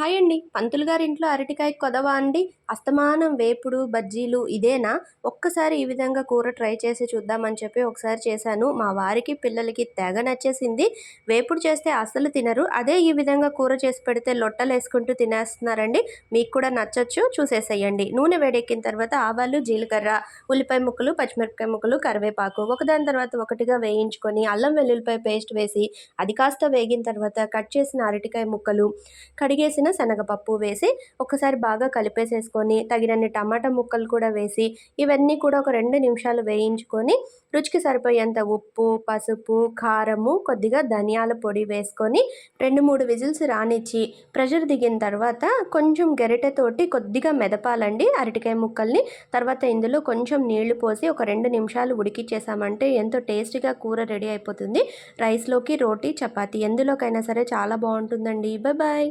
Hi అండి పంతులు గారి ఇంట్లో అరటికాయ కొదవా అండి. అస్తమానం వేపుడు బజ్జీలు ఇదేనా? ఒక్కసారి ఈ విధంగా కూర ట్రై చేసి చూద్దామని చెప్పి ఒకసారి చేశాను. మా వారికి పిల్లలకి తెగ నచ్చేసింది. వేపుడు చేస్తే అస్సలు తినరు. అదే ఈ విధంగా కూర చేసి పెడితే లొట్టలు వేసుకుంటూ తినేస్తున్నారండి. మీకు కూడా నచ్చొచ్చు. చూసేసేయండి. నూనె వేడెక్కిన తర్వాత ఆవాలు జీలకర్ర ఉల్లిపాయ ముక్కలు పచ్చిమిరపకాయ ముక్కలు కరివేపాకు ఒకదాని తర్వాత ఒకటిగా వేయించుకొని అల్లం వెల్లుల్లిపాయ పేస్ట్ వేసి అది కాస్త వేగిన తర్వాత కట్ చేసిన అరటికాయ ముక్కలు కడిగేసిన శనగపప్పు వేసి ఒకసారి బాగా కలిపేసేసుకొని తగినన్ని టమాటా ముక్కలు కూడా వేసి ఇవన్నీ కూడా ఒక రెండు నిమిషాలు వేయించుకొని రుచికి సరిపోయేంత ఉప్పు పసుపు కారము కొద్దిగా ధనియాల పొడి వేసుకొని రెండు మూడు విజిల్స్ రానిచ్చి ప్రెషర్ దిగిన తర్వాత కొంచెం గెరిటెతోటి కొద్దిగా మెదపాలండి అరటికాయ ముక్కల్ని. తర్వాత ఇందులో కొంచెం నీళ్ళు పోసి ఒక రెండు నిమిషాలు ఉడికిచ్చేసామంటే ఎంతో టేస్టీగా కూర రెడీ అయిపోతుంది. రైస్లోకి రోటీ చపాతీ ఎందులోకైనా సరే చాలా బాగుంటుందండి. బాయ్